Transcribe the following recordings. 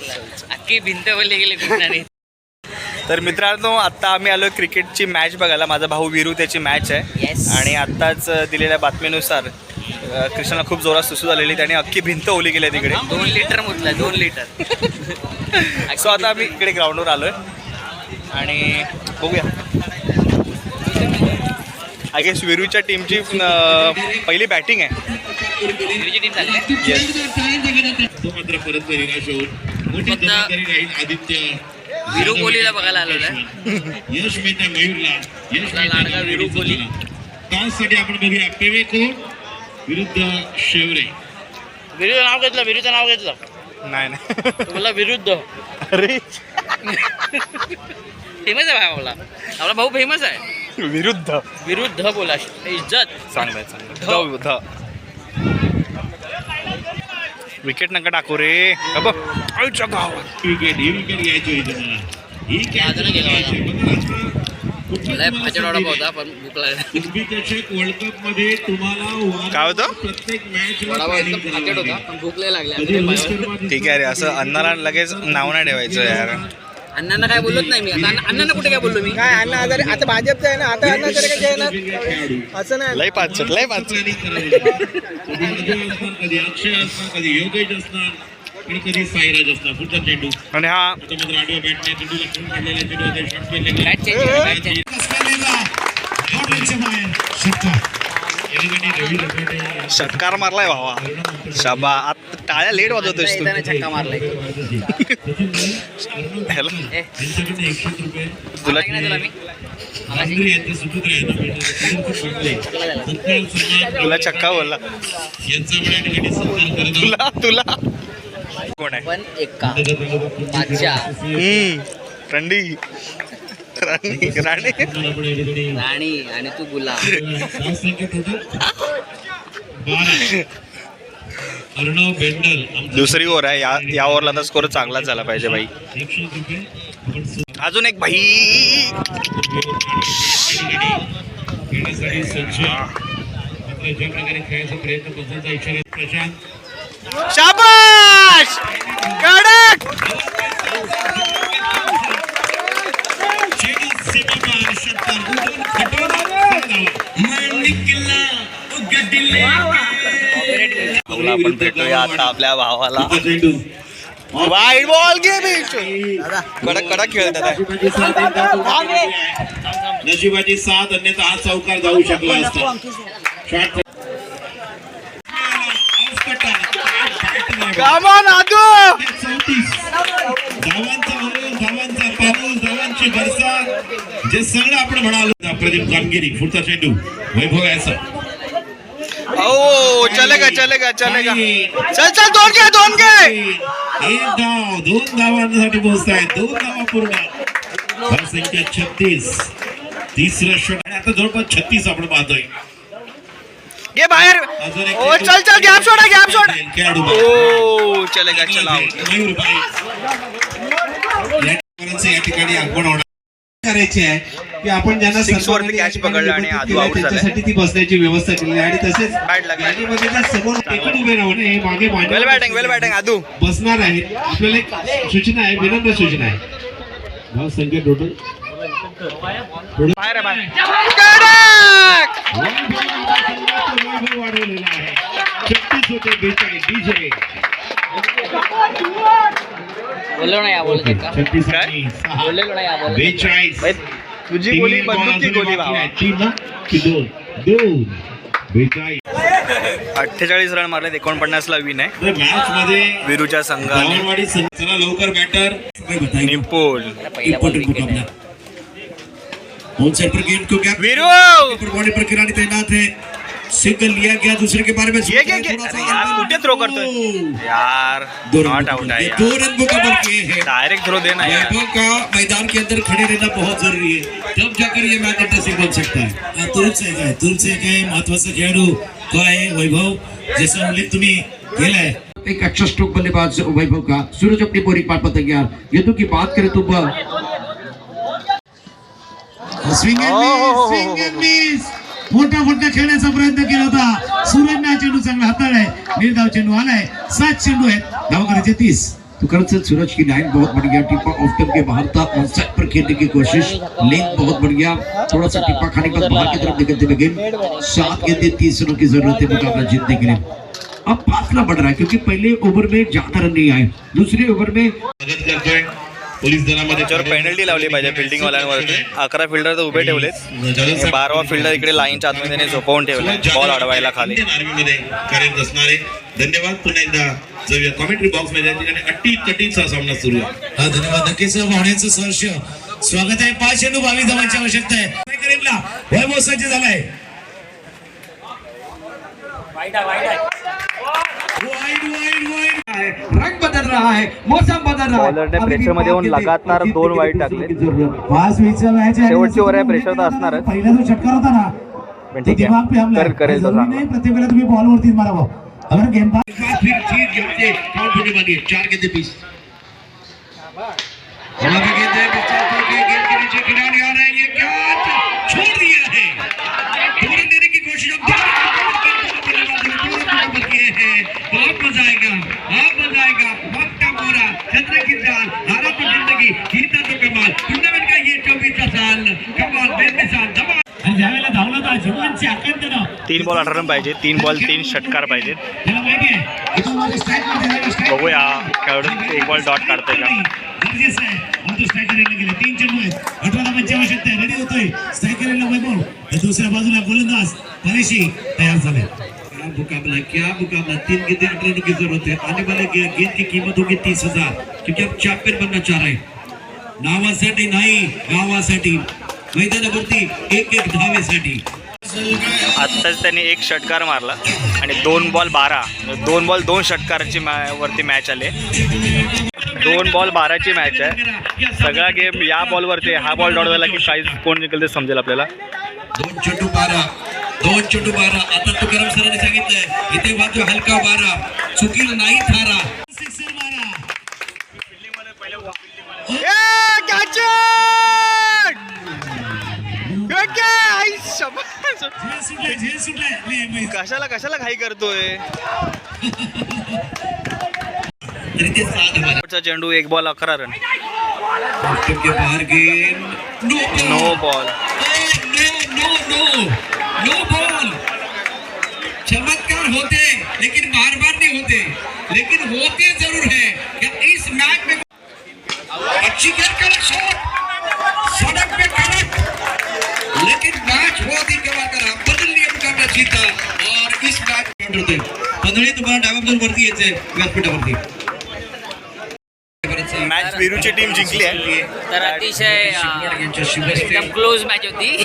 अख्खी भिंत बोलले गेले तर मित्रांनो आत्ता आम्ही आलो क्रिकेटची मॅच बघायला. माझा भाऊ विरू त्याची मॅच आहे. Yes. आणि आत्ताच दिलेल्या बातमीनुसार अ, कृष्णाला खूप जोरात सुसू झालेली त्याने अख्खी भिंत ओली गेली आहे तिकडे. दोन लिटर मुतला दोन लिटर सो आता आम्ही इकडे ग्राउंडवर आलोय. आणि बघूया. आय गेस विरूच्या टीमची अ, पहिली बॅटिंग आहे. तुझी टीम चालली आहे? तो मात्र परत करीना शोध. आदित्य विरू कोहलीला बघायला आलेलो आहे. यश मिळते मयूरला. यश लाडका विरू कोहली. साठी आपण बघूया पेवे कोण विरुद्ध शेवरे. विरूचं नाव घेतलं विरूचं नाव घेतलं. नाही नाही. तो बोलला विरुद्ध. अरे. फेमस आहे भाई आपला. आपला भाऊ फेमस आहे. विरुद्ध. विरुद्ध बोला. इज्जत. चांगलं आहे चांगलं विकेट नका टाकू रे. का बघ. आईच्या गावात. विकेट ही विकेट घ्यायची होती. ही गेला? होता पण वर्ल्ड कपमध्ये तुम्हाला काय होतं? प्रत्येक मॅच पण भूक ठीक आहे रे असं अन्नाला लगेच नाव नाही ठेवायचं यार. अण्णांना काय बोलत नाही मी. आता अण्णा- अण्णांना कुठे काय बोललो मी? काय अण्णा आजारी आता भाजपचं आहे ना आता अण्णा तरी काय येणार असं नाही. लय पाच लय पाच. कधी अक्षय असणार कधी योगेश असणार आणि कधी साईराज असणार पुढचा चेंडू. आणि हा आता मात्र आडव्या बॅटने चेंडूला खेळून काढलेला चेंडू शॉट केले गेले. बॅट चेंज बॅट चेंज षटकार मारलाय भावा. शाबा आता टाळ्या लेट वाजवतोयस तू. छक्का मारलाय. हॅलो. तुला तुला छक्का बोलला. तुला तुला. कोण आहे? पण एका. बादशाह हम्म. थंडी राणी. राणी आणि तू गुलाब काय संख्या total? बारा. अर्णव बेंडल दुसरी ओव्हर आहे. या या ओव्हरला तर स्कोर चांगलाच झाला पाहिजे सु- अजून एक भाई. ज्या प्रकारे खेळायचा प्रयत्न करण्याचा इशारा प्रशांत. शाबाश कडक! षटकार किल्ला. आपण भेटूया आता आपल्या भावाला. वाईट बॉल गेम कडक कडक खेळत आता नशिबाची साथ अन्यथा हा चौकार जाऊ शकला असता. Shot come on Adu! चौतीस धावांचा अनुरोध धावांचा पाऊस धावांची बरसात जे सगळं आपण म्हणालो प्रदीप कामगिरी पुढचा चेंडू वैभव याचा ओ चलेगा चलेगा चलेगा। चल चल दोन घे दोन घे एक धाव दोन धावांसाठी पोहोचतायत दोन धावा पूर्ण संख्या छत्तीस. तिसरं शॉट आणि आता जवळपास छत्तीस आपण पाहतोय. घे बाहेर. अजून एक ओ चल चल गॅप सोडा गॅप सोड. खेळाडू ओ चलेगा चला. मयूर भाई. या ठिकाणी- आपण होणार. करायची आहे की आपण ज्यांना ठिकाणी पकडला आणि आदू out झालाय. त्यांच्यासाठी ती बसण्याची व्यवस्था केली आहे आणि तसेच Bad लागला. समोर उभे राहून हे मागे वेल बॅटिंग वेल बॅटिंग आदू. बसणार आहेत आपल्याला एक सूचना आहे विनम्र सूचना आहे. धाव संख्या टोटल बाहेर आहे बाहेर. कडक वाढवलेला आहे छत्तीस होते बेचाळीस डीजे बोललो ना या बोलत का? छत्तीस काय? आणि सहा. बोललेलो ना या बोलत बेचाळीस. भाई, तुझी गोली बंदूकची गोली अठ्ठेचाळीस रन मारले एकोणपन्नास ला विन आहे. तर मॅच मध्ये विरूच्या संघाने. लवकर बॅटर निपोल. वीरू पर बॉडी पर खिलाड़ी तैनात है सिंगल लिया गया दूसरे के बारे में ये क्या क्या? अरे यार कुठे थ्रो करतोय यार दो नॉट आउट आहे दो रन को कवर किए हैं। डायरेक्ट थ्रो दे ना यार। वैभव का मैदान के अंदर खड़े रहना बहुत ज़रूरी है। तब जाकर ये मैच इंटरेस्टिंग बन सकता है। तुमचं एक आहे तुमचं एक आहे महत्वाचा खेळाडू तो आहे वैभव जसं उल्लेख तुम्ही केलाय एक अच्छा स्ट्रोक बल्लेबाज वैभव का सूरज अपनी पार पर तैयार। यदु की बात करें तो वह swing and miss swing and miss मोठा मोठा खेळण्याचा प्रयत्न केला होता. सूरजने हा चेंडू चांगला हाताळलाय निर्धाव चेंडू आलाय. सात चेंडू आहेत. धाव करायचे तीस से सूरज की लाइन बहुत बढ़िया टिप्पा ऑफ टर्म के बाहर था. ऑन साइड पर खेलने की कोशिश. लेंथ बहुत बढ़िया. थोड़ा सा टिप्पा खाने के बाद बाहर की तरफ निकलते हुए गेंद सात गेंदे तीस रनों की जरूरत है मुकाबला जीतने के लिए. अब फासला बढ़ रहा है क्योंकि पहले ओवर में ज्यादा रन नहीं आए. दूसरे ओवर में पोलीस दलामध्ये त्याच्यावर पेनल्टी लावली पाहिजे फिल्डिंग वाल्यांवरती. अकरा फिल्डर तर उभे ठेवलेत. बारावा फिल्डर इकडे लाईनच्या आतमध्ये त्याने झोपवून ठेवला बॉल अडवायला खाली. कार्यरत असणारे. धन्यवाद. पुन्हा एकदा जाऊया. कॉमेंट्री बॉक्समध्ये अट्टी तटीचा सामना सुरू आहे. हा धन्यवाद. नक्कीच पाहुण्यांचं सहर्ष. स्वागत आहे पाच चेंडू बावीस धावांची आवश्यकता आहे. वैभव सज्ज झालाय. वाईड वाईड वाईड रंग बदल रहा है मौसम बदल रहा है. Pressure मध्ये येऊन लगातार दोन वाईट टाकले. पाच वीसचा मॅच आहे शेवटची ओव्हर आहे, pressure तर असणारच. पहिला जो षटकार होता ना. पण ठीक दिमाग पे आहे हमला करेल करेल तो नाही प्रत्येक वेळेला तुम्ही बॉल वरती मारावं अगर गेम फिर चीज होने वाली है। चार गेंदे पीस। पे गेंद है तीन बॉल अठरा पाहिजे, तीन बॉल, तीन षटकार strike बघूया एक बॉल डॉट का बाजूला गोलंदाज परेशी तयार क्या मुकाबला क्या मुकाबला तीन गेंदे अठारह ज़रूरत है आने वाले गेंद की? कीमत होगी तीस हज़ार क्योंकि अब चॅम्पियन बनना चाह रहे हैं एक एक धावेसाठी. आत्ताच त्यांनी एक षटकार मारला आणि दोन बॉल बारा दोन बॉल दोन षटकाराची मॅ- वरती मॅच आले. दोन बॉल बाराची मॅच आहे. सगळा गेम या बॉलवरती. हा बॉल डॉट झाला की काहीच कोण निघेल ते समजेल आपल्याला. दोन चेंडू बारा दोन चेंडू बारा. आता तुकाराम सरांनी सांगितलंय इथे वाजू हलका बारा. चुकीला नाही थारा. सिक्सर कशाला कशाला घाई करतोय? चेंडू एक बॉल अकरा run no ball no no no no ball चमत्कार होते लेकिन बार बार नहीं होते. लेकिन होते जरूर है. इस मैच में अच्छी गेंद का शॉट सड़क पे कड़क। लेकिन मैच बहुत ही कमा करा बदल लिया मुकाबला जीता और इस मैच होते पदळी तुम्हाला डाव्या वरती यायचंय व्यासपीठावरती मॅच विरूची टीम जिंकली आहे तर अतिशय एकदम क्लोज मॅच होती.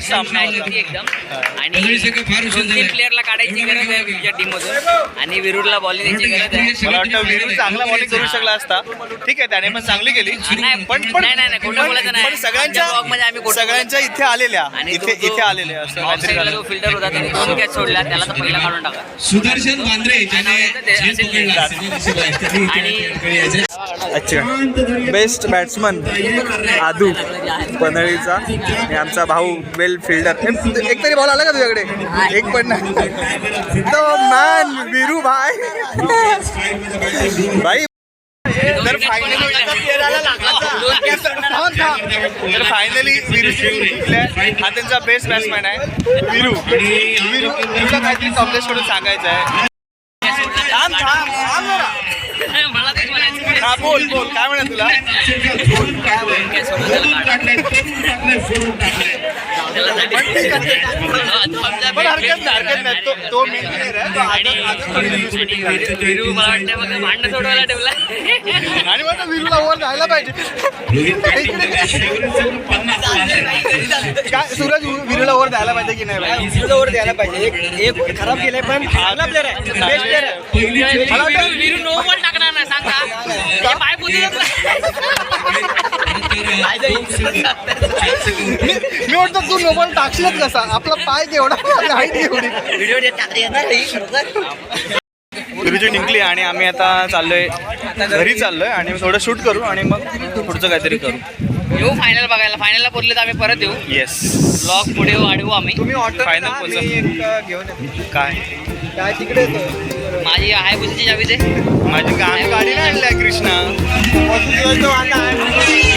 सामना मॅच होती एकदम. आणि दोन तीन. प्लेअरला काढायची गरज आहे विरूच्या टीम मधून आणि विरूला बॉलिंग द्यायची गरज आहे मला वाटतं विरू चांगला बॉलिंग करू शकला असता ठीक आहे त्याने पण चांगली केली नाही, पण नाही, नाही, नाही, खोटं बोलायचं नाही. पण सगळ्यांच्या blog मध्ये आम्ही सगळ्यांच्या इथे आलेल्या आणि इथे इथे आलेल्या. जो फिल्डर होता त्याने दोन कॅच सोडल्या त्याला तर पहिला काढून टाका सुदर्शन बांद्रे. आणि अच्छा. बेस्ट बॅट्समन आदू पनळीचा आणि आमचा भाऊ वेल फिल्डर एक तरी बॉल आला का तुझ्याकडे? एक पण नाही. तो मॅन विरू भाई. भाई. तर फायनली तर फायनली विरू हा त्यांचा बेस्ट बॅट्समॅन आहे. विरू. विरू तुला काहीतरी कॉम्प्लेक्स करून सांगायचं आहे हा बोल बोल काय म्हणत तुला फोडून टाकलंय. फोडून टाकलंय, फोडून टाकलंय, फोडून टाकलंय. त्याला पण हरकत नाही हरकत नाही तो तो मी आहे तो आजच आजच थोडी दिवस meeting झाली. विरू मला वाटतं मग भांडण सोडवायला ठेवला आणि मग विरूला वर जायला पाहिजे. काय सूरज विरूला वर द्यायला पाहिजे की नाही पाहिजे विरूला वर द्यायला पाहिजे एक एक खराब केलंय पण चांगला प्लेअर आहे बेस्ट प्लेअर आहे पहिली चेंडू मला वाटतं विरू नो बॉल टाकणार ना सांगा. मी वाटतं तू नोबल टाकशीलच कसा? आपला पाय केवढा हाईट केवढी व्हिडिओ जिंकली आणि आम्ही आता चाललोय घरी चाललोय आणि थोडं शूट करू आणि मग पुढचं काहीतरी करू. येऊ फायनल बघायला. फायनलला बोलले तर आम्ही परत येऊ. येस ब्लॉग पुढे वाढवू आम्ही. तुम्ही ऑर्डर फायनल घेऊन काय? काय तिकडे येतो माझी आहे बुशीची चावी दे माझी गाणी काढी ना कृष्णा आता